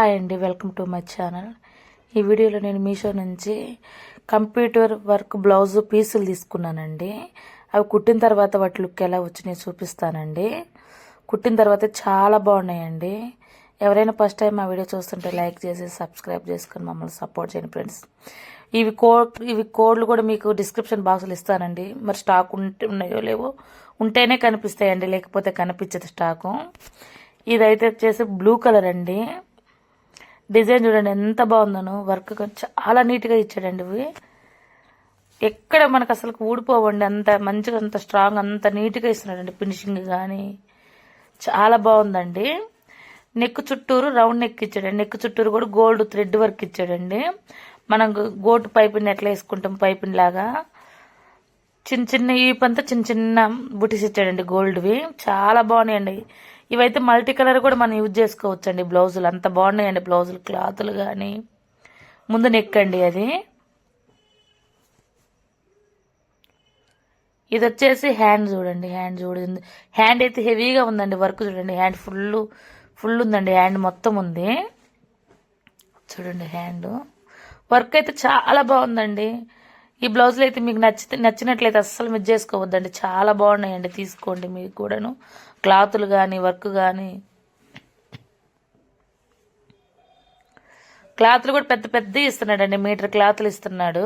Hi అండి welcome to my channel ఈ వీడియోలో నేను మీషో నుంచి కంప్యూటర్ వర్క్ బ్లౌజ్ పీసులు తీసుకున్నానండి. అవి కుట్టిన తర్వాత వాటి లుక్ ఎలా వచ్చినాయో చూపిస్తానండి. కుట్టిన తర్వాత చాలా బాగున్నాయండి. ఎవరైనా ఫస్ట్ టైం మా వీడియో చూస్తుంటే లైక్ చేసి సబ్స్క్రైబ్ చేసుకొని మమ్మల్ని సపోర్ట్ చేయండి ఫ్రెండ్స్ ఇవి కోడ్ ఇవి కోడ్లు కూడా మీకు డిస్క్రిప్షన్ బాక్సులు ఇస్తానండి. మరి స్టాక్ ఉంటే ఉన్నాయో లేవో ఉంటేనే కనిపిస్తాయండి లేకపోతే కనిపించదు స్టాకు ఇదైతే వచ్చేసి బ్లూ కలర్ అండి. డిజైన్ చూడండి ఎంత బాగుందనో. వర్క్ చాలా నీట్గా ఇచ్చాడండి ఇవి. ఎక్కడ మనకు అసలు ఊడిపోవండి అంత మంచిగా అంత స్ట్రాంగ్ అంత నీట్గా ఇస్తున్నాడండి ఫినిషింగ్ కానీ చాలా బాగుందండి. నెక్ చుట్టూరు రౌండ్ నెక్ ఇచ్చాడండి. నెక్ చుట్టూరు కూడా గోల్డ్ థ్రెడ్ వర్క్ ఇచ్చాడండి. మనం గోటు పైపుని ఎట్లా వేసుకుంటాం పైపుని లాగా. చిన్న చిన్న ఈ పంతా చిన్న చిన్న బుటీస్ ఇచ్చాడండి గోల్డ్వి చాలా బాగున్నాయండి. ఇవైతే మల్టీ కలర్ కూడా మనం యూజ్ చేసుకోవచ్చండి బ్లౌజులు. అంత బాగున్నాయండి బ్లౌజులు క్లాతులు కానీ ముందు నెక్కండి అది. ఇది వచ్చేసి హ్యాండ్ చూడండి హ్యాండ్ చూడండి. హ్యాండ్ అయితే హెవీగా ఉందండి వర్క్ చూడండి. హ్యాండ్ ఫుల్ ఫుల్ ఉందండి హ్యాండ్ మొత్తం ఉంది. చూడండి హ్యాండ్ వర్క్ అయితే చాలా బాగుందండి. ఈ బ్లౌజులు అయితే మీకు నచ్చితే నచ్చినట్లయితే అస్సలు మిస్ చేసుకోవద్దండి. చాలా బాగున్నాయండి తీసుకోండి మీకు కూడాను. క్లాతులు కానీ వర్క్ కానీ క్లాతులు కూడా పెద్ద పెద్ద ఇస్తున్నాడండి. మీటర్ క్లాతులు ఇస్తున్నాడు.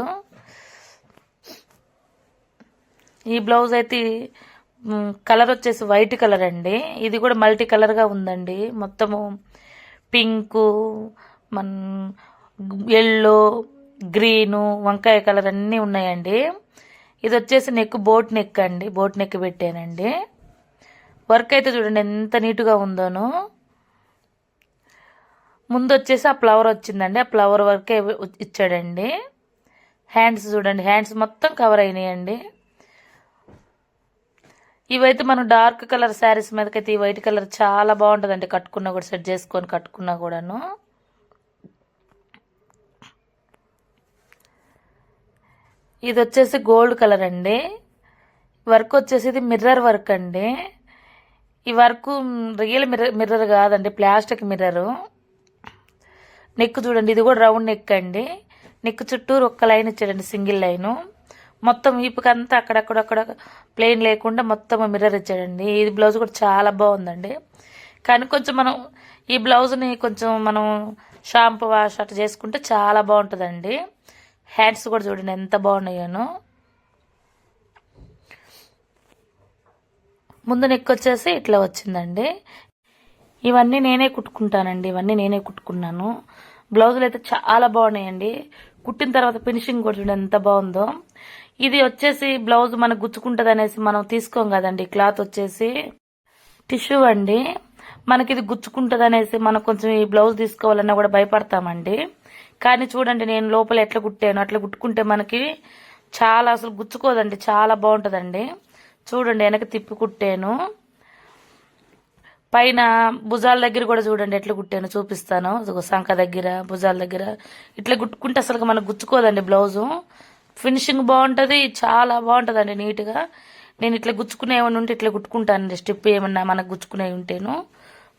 ఈ బ్లౌజ్ అయితే కలర్ వచ్చేసి వైట్ కలర్ అండి. ఇది కూడా మల్టీ కలర్గా ఉందండి. మొత్తము పింకు మన్ ఎల్లో గ్రీను వంకాయ కలర్ అన్నీ ఉన్నాయండి. ఇది వచ్చేసి నెక్ బోట్ నెక్ అండి. బోట్ నెక్ పెట్టానండి. వర్క్ అయితే చూడండి ఎంత నీట్గా ఉందోను. ముందు వచ్చేసి ఆ ఫ్లవర్ వచ్చిందండి. ఆ ఫ్లవర్ వర్కే ఇచ్చాడండి. హ్యాండ్స్ చూడండి. హ్యాండ్స్ మొత్తం కవర్ అయినాయండి. ఇవైతే మనం డార్క్ కలర్ శారీస్ మీదకైతే ఈ వైట్ కలర్ చాలా బాగుంటుందండి. కట్టుకున్నా కూడా సెట్ చేసుకొని కట్టుకున్నా కూడాను. ఇది వచ్చేసి గోల్డ్ కలర్ అండి. వర్క్ వచ్చేసి ఇది మిర్రర్ వర్క్ అండి. ఈ వర్క్ రియల్ మిర్రర్ మిర్రర్ కాదండి ప్లాస్టిక్ మిర్రరు. నెక్ చూడండి ఇది కూడా రౌండ్ నెక్ అండి. నెక్ చుట్టూరు ఒక్క లైన్ ఇచ్చాడండి సింగిల్ లైను. మొత్తం వీపుకంతా అక్కడక్కడక్కడ ప్లెయిన్ లేకుండా మొత్తం మిర్రర్ ఇచ్చాడండి. ఈ బ్లౌజ్ కూడా చాలా బాగుందండి. కానీ కొంచెం మనం ఈ బ్లౌజ్ని కొంచెం మనం షాంపూ వాష్ అట్లా చేసుకుంటే చాలా బాగుంటుందండి. హ్యాండ్స్ కూడా చూడండి ఎంత బాగున్నాయోను. ముందు నెక్ వచ్చేసి ఇట్లా వచ్చిందండి. ఇవన్నీ నేనే కుట్టుకుంటానండి ఇవన్నీ నేనే కుట్టుకున్నాను. బ్లౌజులు అయితే చాలా బాగున్నాయండి. కుట్టిన తర్వాత ఫినిషింగ్ కూడా చూడండి ఎంత బాగుందో. ఇది వచ్చేసి బ్లౌజ్ మనకు గుచ్చుకుంటుంది అనేసి మనం తీసుకోం కదండి క్లాత్ వచ్చేసి. టిష్యూ అండి. మనకి ఇది గుచ్చుకుంటుంది అనేసి మనం కొంచెం ఈ బ్లౌజ్ తీసుకోవాలన్నా కూడా భయపడతామండి. కానీ చూడండి నేను లోపల ఎట్లా కుట్టాను అట్లా కుట్టుకుంటే మనకి చాలా అసలు గుచ్చుకోదండి చాలా బాగుంటుందండి. చూడండి వెనక తిప్పి కుట్టాను. పైన భుజాల దగ్గర కూడా చూడండి ఎట్లా కుట్టాను చూపిస్తాను. సంఖ దగ్గర భుజాల దగ్గర. ఇట్లా కుట్టుకుంటే అసలు మనకు గుచ్చుకోదండి బ్లౌజు. ఫినిషింగ్ బాగుంటుంది చాలా బాగుంటుందండి నీట్గా. నేను ఇట్లా గుచ్చుకునే ఏమైనా ఉంటే ఇట్లా కుట్టుకుంటానండి స్టిప్ ఏమన్నా మనకు గుచ్చుకునే ఉంటేను.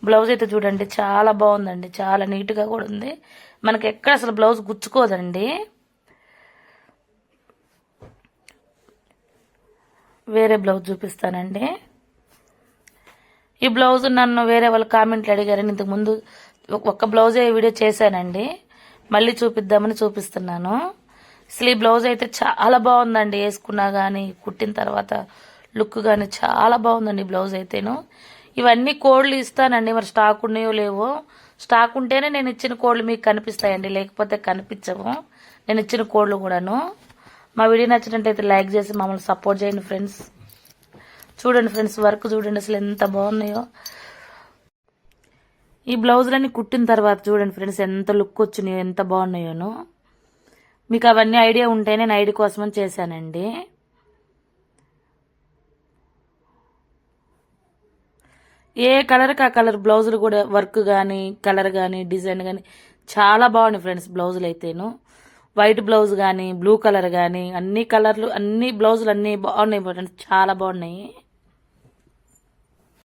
బ్లౌజ్ అయితే చూడండి చాలా బాగుందండి చాలా నీట్గా కూడా ఉంది. మనకి ఎక్కడ అసలు బ్లౌజ్ గుచ్చుకోదండి. వేరే బ్లౌజ్ చూపిస్తానండి. ఈ బ్లౌజ్ నన్ను వేరే వాళ్ళు కామెంట్లు అడిగారని ఇంతకు ముందు ఒక్క బ్లౌజే వీడియో చేశానండి. మళ్ళీ చూపిద్దామని చూపిస్తున్నాను. అసలు ఈ బ్లౌజ్ అయితే చాలా బాగుందండి వేసుకున్నా కానీ కుట్టిన తర్వాత లుక్ కానీ చాలా బాగుందండి బ్లౌజ్ అయితేను. ఇవన్నీ కోడ్లు ఇస్తానండి. మరి స్టాక్ ఉన్నాయో లేవో. స్టాక్ ఉంటేనే నేను ఇచ్చిన కోళ్ళు మీకు కనిపిస్తాయండి. లేకపోతే కనిపించవు. నేను ఇచ్చిన కోళ్ళు కూడాను. మా వీడియో నచ్చినట్టయితే లైక్ చేసి మమ్మల్ని సపోర్ట్ చేయండి ఫ్రెండ్స్. చూడండి ఫ్రెండ్స్ వర్క్ చూడండి అసలు ఎంత బాగున్నాయో. ఈ బ్లౌజులన్నీ కుట్టిన తర్వాత చూడండి ఫ్రెండ్స్ ఎంత లుక్ వచ్చినాయో ఎంత బాగున్నాయోను. మీకు అవన్నీ ఐడియా ఉంటే నేను ఐడి కోసమని చేశానండి. ఏ కలర్కి ఆ కలర్ బ్లౌజులు కూడా వర్క్ కానీ కలర్ కానీ డిజైన్ కానీ చాలా బాగున్నాయి ఫ్రెండ్స్ బ్లౌజులు అయితేను వైట్ బ్లౌజ్ కానీ బ్లూ కలర్ కానీ అన్ని కలర్లు అన్ని బ్లౌజులు అన్నీ బాగున్నాయి ఫ్రెండ్స్ చాలా బాగున్నాయి.